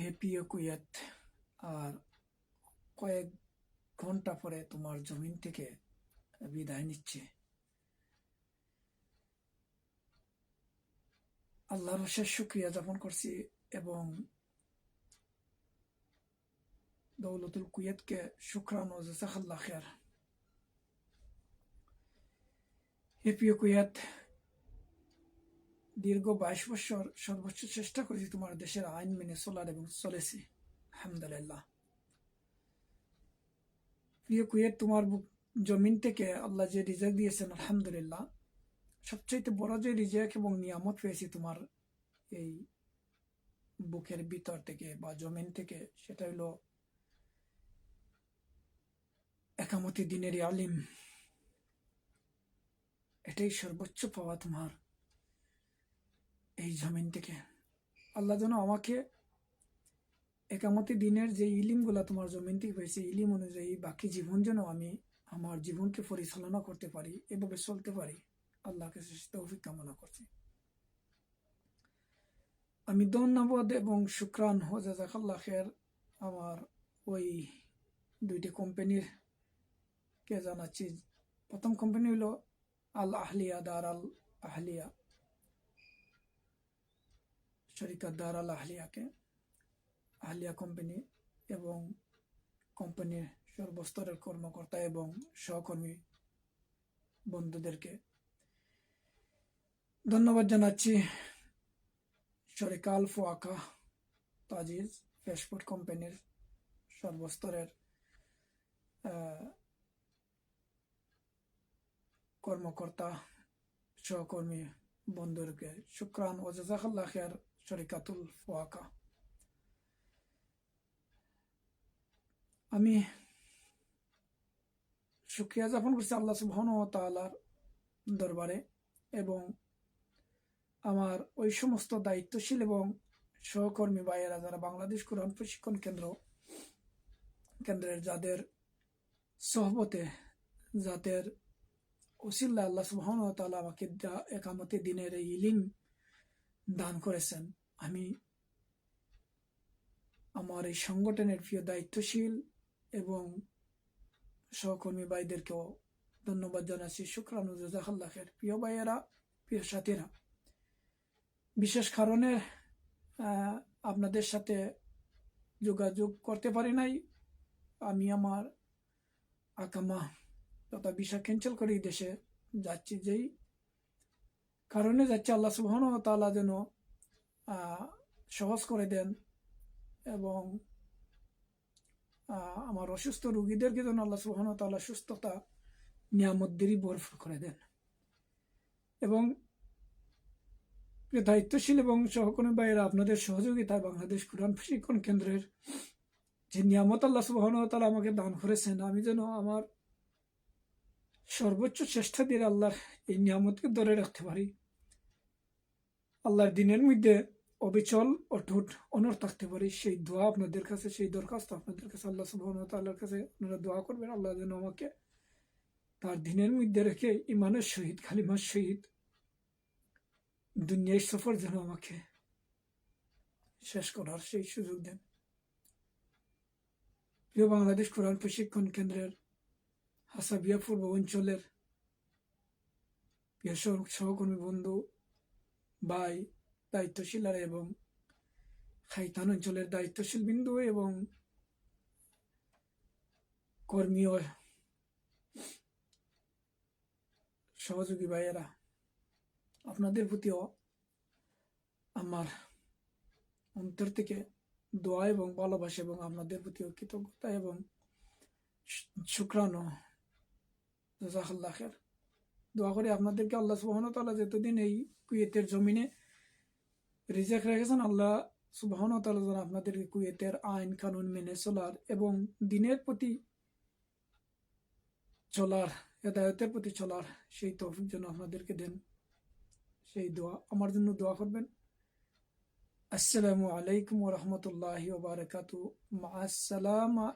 হে প্রিয় কুয়েত আর কয়েক ঘণ্টা পরে তোমার জমিন থেকে বিদায় নিচ্ছে। আল্লাহর অশেষ শুক্রিয়া যাপন করছি এবং দৌলতুল কুয়েতকে শুক্রান ও জাজাকাল্লাহ খের হে কুয়েত দীর্ঘ বাইশ বছর সর্বোচ্চ চেষ্টা করেছি তোমার দেশের আইন মেনে চলার এবং চলেছি। আলহামদুলিল্লাহ। প্রিয় কুয়েত, তোমার জমিন থেকে আল্লাহ যে রিজেক্ট দিয়েছেন, আলহামদুলিল্লাহ। সবচাইতে বড় যে রিজেক্ট এবং নিয়ামত পেয়েছি তোমার এই বুকের ভিতর থেকে বা জমিন থেকে, সেটা হলো একামতি দিনের আলিম। এটাই সর্বোচ্চ পাওয়া তোমার এই জমিন থেকে। আল্লাহ যেন আমাকে একামতি দিনের যে ইলিমগুলা তোমার জমিন থেকে পেয়েছি ইলিম অনুযায়ী বাকি জীবন যেন আমি আমার জীবনকে পরিচালনা করতে পারি, এভাবে চলতে পারি। আল্লাহকে শেষ তৌফিক কামনা করছি। আমি ধন্যবাদ এবং শুক্রান হোজাজাকাল্লাহের আমার ওই দুইটি কোম্পানির কে জানাচ্ছি। প্রথম কোম্পানি হলো আল আহলিয়া দার আল আহলিয়া শরিকাত দার আল আহলিয়াকে, আহলিয়া কোম্পানি এবং কোম্পানির সর্বস্তরের কর্মকর্তা এবং সহকর্মী বন্ধুদেরকে। ধন্যবাদ জানাচ্ছি শরিকাল ফোয়াকা তাজিজ ফেসফুড কোম্পানির সর্বস্তরের কর্মকর্তা, সহকর্মী বন্ধুদেরকে শুক্রান ও জাজাকাল্লাহ খের শরিকাতুল ফোয়াকা। আমি শুক্রিয়া যাপন করছি আল্লাহ সুবহান ও তাআলার দরবারে এবং আমার ওই সমস্ত দায়িত্বশীল এবং সহকর্মী ভাইয়েরা যারা বাংলাদেশ কোরআন প্রশিক্ষণ কেন্দ্র, কেন্দ্রের যাদের সহবতে যাদের ওসিল্লা আল্লাহ সুবহান ও তাআলা আমাকে একামতে দিনের এই ইলিম দান করেছেন। আমি আমার এই সংগঠনের প্রিয় দায়িত্বশীল এবং সহকর্মী ভাইদেরকেও ধন্যবাদ জানাচ্ছি। শুক্রান জাজাকাল্লাহের প্রিয় ভাইয়েরা, প্রিয় সাথীরা। বিশেষ কারণে আপনাদের সাথে যোগাযোগ করতে পারি নাই। আমি আমার আকামা তথা বিষা ক্যান্সেল করে এই দেশে যাচ্ছি যেই কারণে যাচ্ছে আল্লাহ সুবহান ও তাআলা যেন সহজ করে দেন এবং আমার অসুস্থ রুগীদেরকে যেন আল্লাহ সুবহান তালা সুস্থতা নিয়ামতদেরই বরফ করে দেন। এবং দায়িত্বশীল এবং সহকর্মী ভাইয়েরা, আপনাদের সহযোগিতায় বাংলাদেশ কোরআন প্রশিক্ষণ কেন্দ্রের যে নিয়ামত আল্লাহ সুবহান ও তাআলা আমাকে দান করেছেন, আমি যেন আমার সর্বোচ্চ চেষ্টা দিয়ে আল্লাহর এই নিয়ামতকে ধরে রাখতে পারি। আল্লাহর দিনের মধ্যে অবিচল অটুট অনর থাকতে পারি। সেই দোয়া আপনাদের কাছে, সেই দরখাস্ত আপনাদের কাছে, আল্লাহ সুবহান ও কাছে আপনারা দোয়া করবেন। আল্লাহ যেন আমাকে তার দিনের মধ্যে রেখে ইমানের সহিত খালিমার সহিত দুনিয়ায় সফর যেন আমাকে শেষ করার সেই সুযোগ দেন। প্রিয় বাংলাদেশ কোরআন প্রশিক্ষণ কেন্দ্রের হাসাবিয়া পূর্ব অঞ্চলের সহকর্মী বন্ধু, ভাই দায়িত্বশীলারা এবং খাইতান অঞ্চলের দায়িত্বশীল বিন্দু এবং কর্মীয় সহযোগী ভাইয়েরা, আপনাদের প্রতিও আমার অন্তর থেকে দোয়া এবং ভালোবাসা এবং আপনাদের প্রতিও কৃতজ্ঞতা এবং শুক্রানো জাজাকাল্লাহের দোয়া করি আপনাদেরকে আল্লাহ সুবহান তাআলা যতদিন এই কুয়েতের জমিনে রিজেক্ট রেখেছেন, আল্লাহ সুবহান তাআলা যেন আপনাদেরকে কুয়েতের আইন কানুন মেনে চলার এবং দিনের প্রতি চলার, হেদায়তের প্রতি চলার সেই তৌফিক যেন আপনাদেরকে দেন। সেই দোয়া, আমার জন্য দোয়া করবেন। আসসালামু আলাইকুম রাহমাতুল্লাহি ওয়া বারাকাতু মা আসসালামা